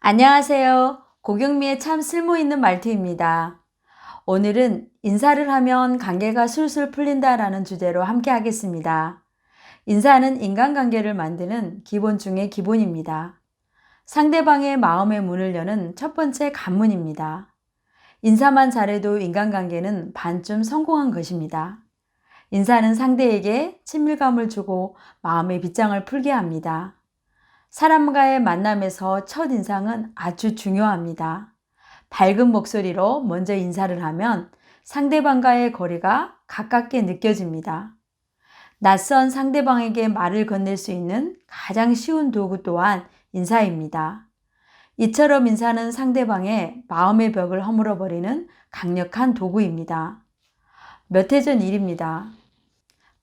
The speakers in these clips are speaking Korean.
안녕하세요. 고경미의 참 쓸모있는 말투입니다. 오늘은 인사를 하면 관계가 술술 풀린다라는 주제로 함께 하겠습니다. 인사는 인간관계를 만드는 기본 중의 기본입니다. 상대방의 마음의 문을 여는 첫 번째 관문입니다. 인사만 잘해도 인간관계는 반쯤 성공한 것입니다. 인사는 상대에게 친밀감을 주고 마음의 빗장을 풀게 합니다. 사람과의 만남에서 첫 인상은 아주 중요합니다. 밝은 목소리로 먼저 인사를 하면 상대방과의 거리가 가깝게 느껴집니다. 낯선 상대방에게 말을 건넬 수 있는 가장 쉬운 도구 또한 인사입니다. 이처럼 인사는 상대방의 마음의 벽을 허물어 버리는 강력한 도구입니다. 몇 해 전 일입니다.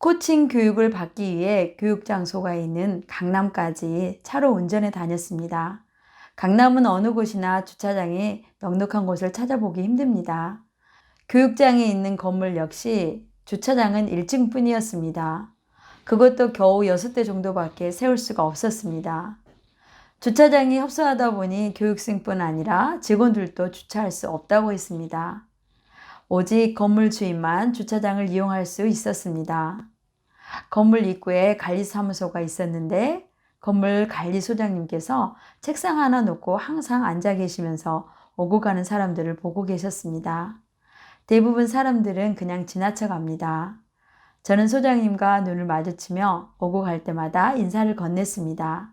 코칭 교육을 받기 위해 교육 장소가 있는 강남까지 차로 운전해 다녔습니다. 강남은 어느 곳이나 주차장이 넉넉한 곳을 찾아보기 힘듭니다. 교육장에 있는 건물 역시 주차장은 1층 뿐이었습니다. 그것도 겨우 6대 정도밖에 세울 수가 없었습니다. 주차장이 협소하다 보니 교육생뿐 아니라 직원들도 주차할 수 없다고 했습니다. 오직 건물 주인만 주차장을 이용할 수 있었습니다. 건물 입구에 관리사무소가 있었는데 건물 관리소장님께서 책상 하나 놓고 항상 앉아 계시면서 오고 가는 사람들을 보고 계셨습니다. 대부분 사람들은 그냥 지나쳐 갑니다. 저는 소장님과 눈을 마주치며 오고 갈 때마다 인사를 건넸습니다.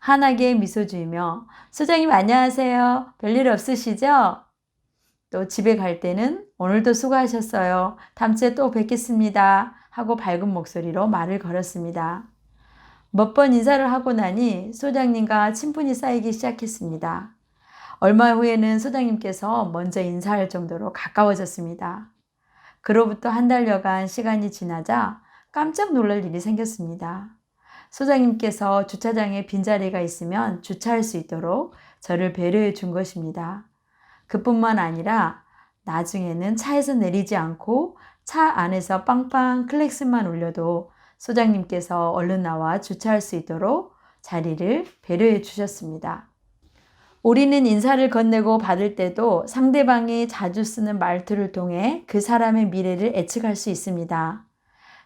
환하게 미소 지으며 소장님 안녕하세요. 별일 없으시죠? 또 집에 갈 때는 오늘도 수고하셨어요. 다음 주에 또 뵙겠습니다. 하고 밝은 목소리로 말을 걸었습니다. 몇 번 인사를 하고 나니 소장님과 친분이 쌓이기 시작했습니다. 얼마 후에는 소장님께서 먼저 인사할 정도로 가까워졌습니다. 그로부터 한 달여간 시간이 지나자 깜짝 놀랄 일이 생겼습니다. 소장님께서 주차장에 빈자리가 있으면 주차할 수 있도록 저를 배려해 준 것입니다. 그뿐만 아니라 나중에는 차에서 내리지 않고 차 안에서 빵빵 클렉스만 울려도 소장님께서 얼른 나와 주차할 수 있도록 자리를 배려해 주셨습니다. 우리는 인사를 건네고 받을 때도 상대방이 자주 쓰는 말투를 통해 그 사람의 미래를 예측할 수 있습니다.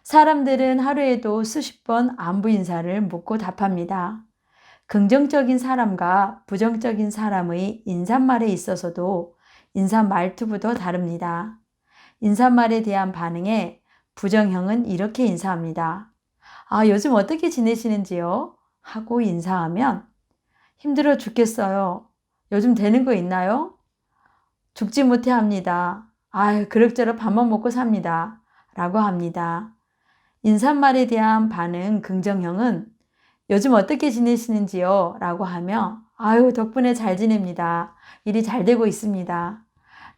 사람들은 하루에도 수십 번 안부 인사를 묻고 답합니다. 긍정적인 사람과 부정적인 사람의 인사말에 있어서도 인사 말투부터 다릅니다. 인사말에 대한 반응에 부정형은 이렇게 인사합니다. 아, 요즘 어떻게 지내시는지요? 하고 인사하면 힘들어 죽겠어요. 요즘 되는 거 있나요? 죽지 못해 합니다. 아유, 그럭저럭 밥만 먹고 삽니다. 라고 합니다. 인사말에 대한 반응 긍정형은 요즘 어떻게 지내시는지요? 라고 하며 아유, 덕분에 잘 지냅니다. 일이 잘 되고 있습니다.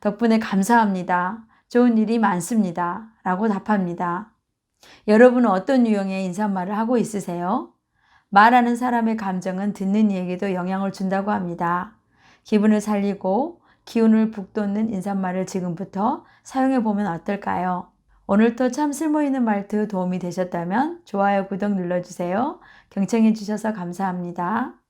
덕분에 감사합니다. 좋은 일이 많습니다. 라고 답합니다. 여러분은 어떤 유형의 인사말을 하고 있으세요? 말하는 사람의 감정은 듣는 이에게도 영향을 준다고 합니다. 기분을 살리고 기운을 북돋는 인사말을 지금부터 사용해 보면 어떨까요? 오늘도 참 쓸모있는 말투 도움이 되셨다면 좋아요, 구독 눌러주세요. 경청해 주셔서 감사합니다.